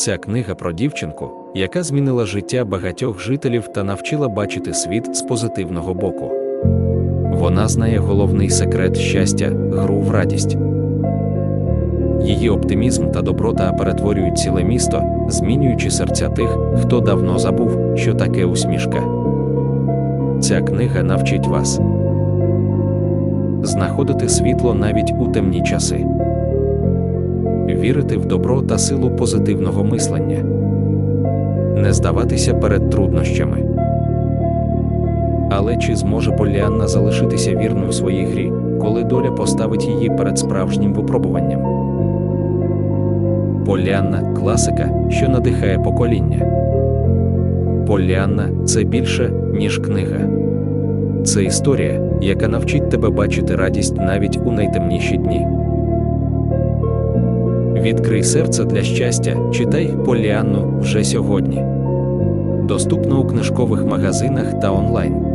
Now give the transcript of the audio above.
Ця книга про дівчинку, яка змінила життя багатьох жителів та навчила бачити світ з позитивного боку. Вона знає головний секрет щастя гру в радість. Її оптимізм та доброта перетворюють ціле місто, змінюючи серця тих, хто давно забув, що таке усмішка. Ця книга навчить вас знаходити світло навіть у темні часи, вірити в добро та силу позитивного мислення, не здаватися перед труднощами. Але чи зможе Поліанна залишитися вірною своїй грі, коли доля поставить її перед справжнім випробуванням? Поліанна класика, що надихає покоління. Поліанна це більше, ніж книга. Це історія, яка навчить тебе бачити радість навіть у найтемніші дні. Відкрий серце для щастя, читай Поліанну вже сьогодні. Доступно у книжкових магазинах та онлайн.